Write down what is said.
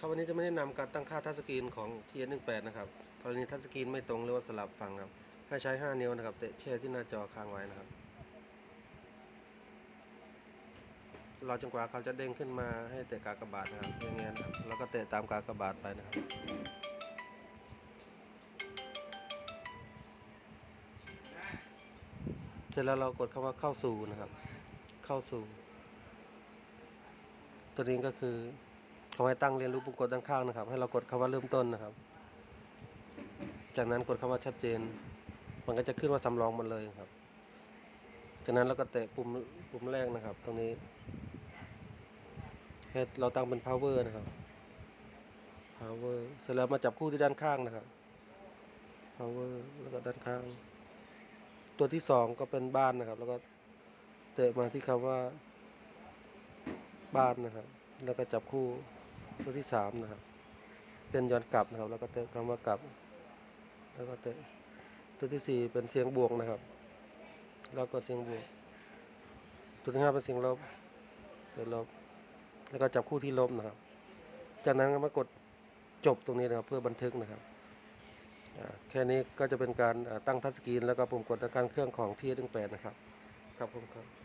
ครับวันนี้จะไม่แนะนำการตั้งค่าทัชสกรีนของ TS18 นะครับกรณีทัชสกรีนไม่ตรงหรือว่าสลับฝั่งครับ ให้ใช้ 5 นิ้วนะครับ เตะแช่ที่หน้าจอค้างไว้นะครับรอจนกว่าเขาจะเด้งขึ้นมาให้เตะกากบาทนะครับอย่างเงี้ยนะครับ แล้วก็เตะตามกากบาทไปนะครับ เสร็จแล้วเรากดคำว่าเข้าสู่นะครับ เข้าสู่ ตัวนี้ก็คือ เขาให้ตั้งเรียนรู้ปุ่มกดด้านข้างนะครับ ให้เรากดคำว่าเริ่มต้นนะครับ จากนั้นกดคำว่าชัดเจน มันก็จะขึ้นว่าสำรองหมดเลยครับ จากนั้นเราก็แตะปุ่มปุ่มแรกนะครับ ตรงนี้ให้เราตั้งเป็น power นะครับ power เสร็จแล้วมาจับคู่ที่ด้านข้างนะครับ power แล้วก็ด้านข้าง ตัวที่สองก็เป็นบ้านนะครับ แล้วก็เตะมาที่คำว่าบ้านนะครับ แล้วก็จับคู่ตัวที่สามนะครับ เป็นย้อนกลับนะครับ แล้วก็เตะคำว่ากลับ แล้วก็เตะตัวที่สี่เป็นเสียงบวกนะครับ แล้วก็เสียงบวก ตัวที่ห้าเป็นเสียงลบเสียงลบ แล้วก็จับคู่ที่ลบนะครับ จากนั้นก็มากดจบตรงนี้นะครับเพื่อบันทึกนะครับแค่นี้ก็จะเป็นการตั้งทัชสกรีน แล้วก็ปุ่มกดการเครื่องของที่1 8นะครับ ครับผมครับ